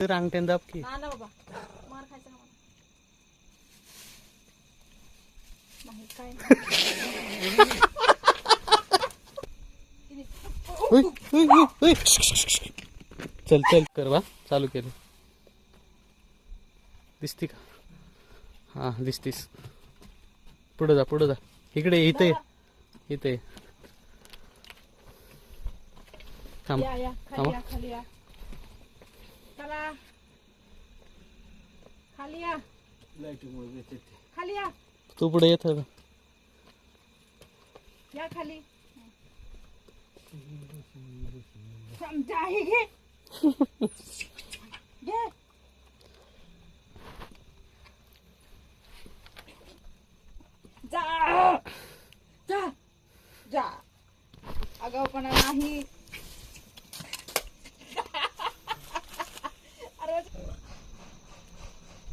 अंगठ्यान दाब की. ना बाबा. मार खायचा नाही काय. चल चल कर बा. चालू केलं. दिसती का? हा दिसतीस. पुढं जा पुढं जा. इकडे ये, इथे ये. इथे. ये. थांब. या या. खाली थांबा. या खाली या. चला. खाली या. खाली या. तू पुढे येत या खाली. समजा आहे घे. घे. जा. जा. जा. आगाऊपणा नाही.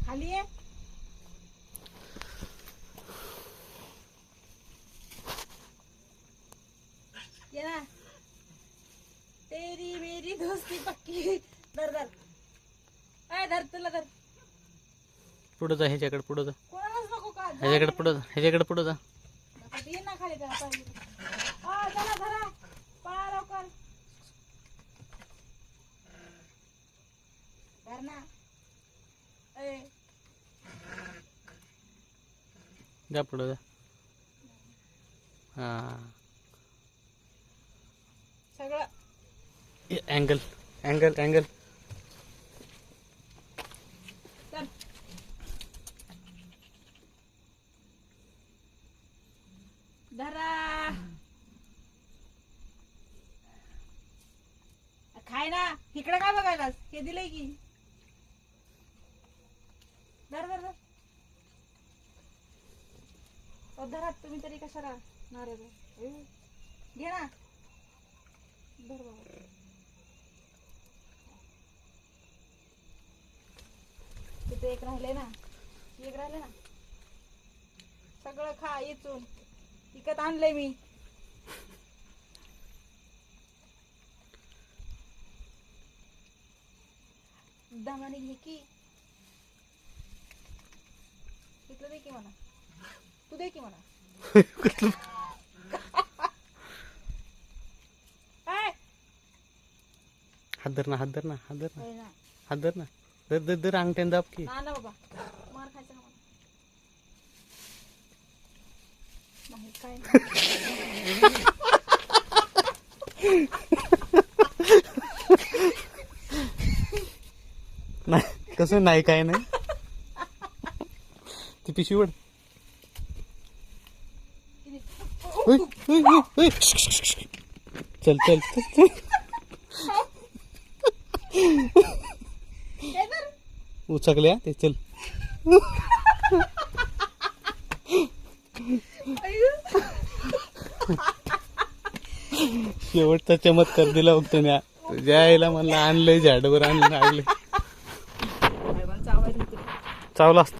खाली ये. ना. तेरी मेरी दोस्ती पक्की. धर धर. अय धर तुला धर. पुढं जा ह्याच्याकडे पुढं जा. कोणालाच नको का? जा ह्याच्याकडे पुढं जा ह्याच्याकडे पुढं जा. नको, ये ना खाली जरा पाहिजे. हा चला धरा. पळा लवकर. धर ना ए जा पुढं हा. सगळं. अँगल अँगल अँगल चल. धरा. खाय ना. इकडे काय बघायलास? हे दिलंय की. धर धर धर. ओ, धरा तुम्ही तरी कशाला नाराज घे ना. धर बाबा. तिथे एक राहिले ना एक राहिले ना. सगळं खा इचून. विकत आणलंय मी. दमाने घे की. इथलं दे की मला. तू दे की हात धर ना हात धर ना हात धर ना. हात धर ना. धर धर धर अंगठ्यान दाब की. ना ना बाबा मार खायचा का मला. नाही काय नाही. नाही कसं नाही काय नाही. ती पिशवी चल चल चल, उचकल्या ते चल शेवटचा चमत्कार दिला बघ तुम्ही तुझ्या आईला म्हणलं आणलंय झाडवर आणलं आणलं चावला असतं.